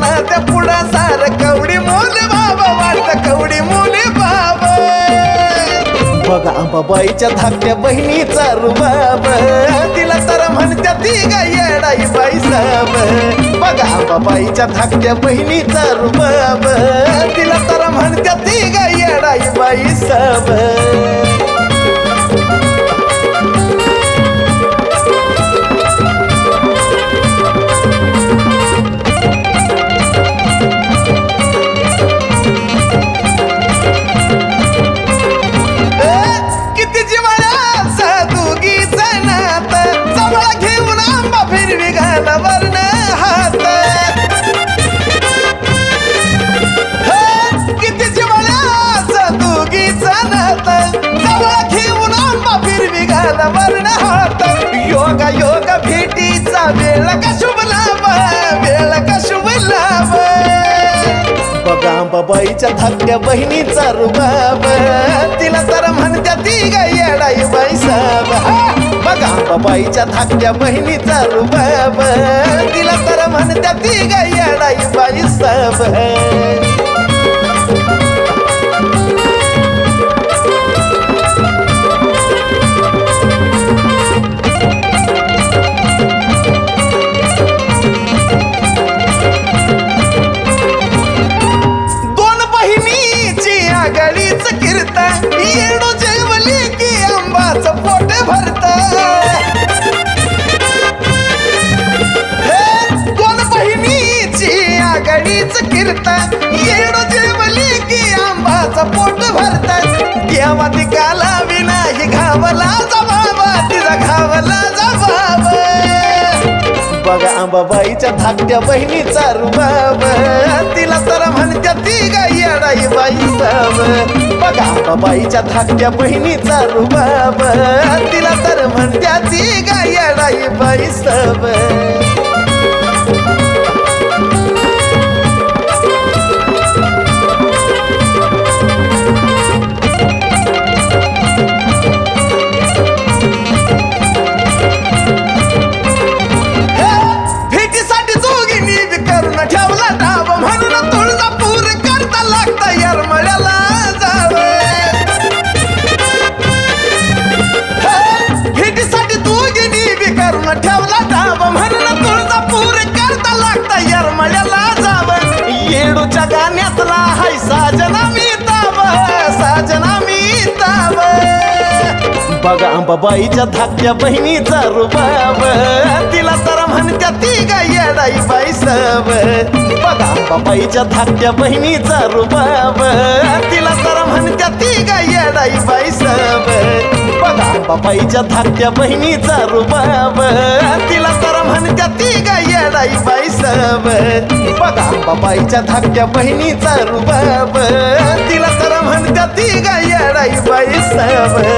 त्या बाबा बाबा. बघा धाकट्या बहिणीचा रुबाब. तिला तर म्हणत्या ती गायडाई बाई साब. बघा बाबाईच्या धाकट्या बहिणीचा रुबाब. तिला तर म्हणत्या ती गायडाई बाई साब. आंबा वर्ण हात. किती जिवाळ्या दुगीच नात जवळ घेऊन आंबा फिरवी घाल वर्ण हात. योगा योगा भेटीचा वेळ का शुभ लाभ वेळ का शुभ लाभ बघा बाबाईच्या धाकट्या बहिणीचा रुबाब. तिला तर म्हणत्या ती गा येडाई बाई साब. बघा बाबाईच्या धाकट्या बहिणीचा रुबाब. तिला तर म्हणत्या ती गाई बाई साब. बघा धाकट्या बहिणीचा रुबाब. तिला तर म्हणत्या ती गाई अडाई बाई साब. बघा बाबाईच्या धाकट्या बहिणीचा रुबाब. तिला तर म्हणत्या ती गाई अडाई बाई साब. ठेवला डाव म्हणून तुळजापूर करता लागता यरमळ्याला जाव. भेटीसाठी दोघींनी बी करून ठेवला डाव म्हणून तुळजापूर करता लागता यरमळ्याला जाव. येडूच्या गाण्यातला हाय साजना मी ताब साजना मी ताव बघा अंबाबाईच्या धाकट्या बहिणीचा रुबाब तिला तर म्हणत्या ती गाय येडाई बाई. सब बघा अंबाबाईच्या धाकट्या बहिणीचा रुबाब. तिला तर म्हणत्या ती गाय येडाई बाई सब. बघा अंबाबाईच्या धाकट्या बहिणीचा रुबाब. तिला तर म्हणत्या ती गाय येडाई बाई सब. बघा अंबाबाईच्या धाकट्या बहिणीचा रुबाब. तिला तर म्हणत्या ती गाय येडाई बाई सब.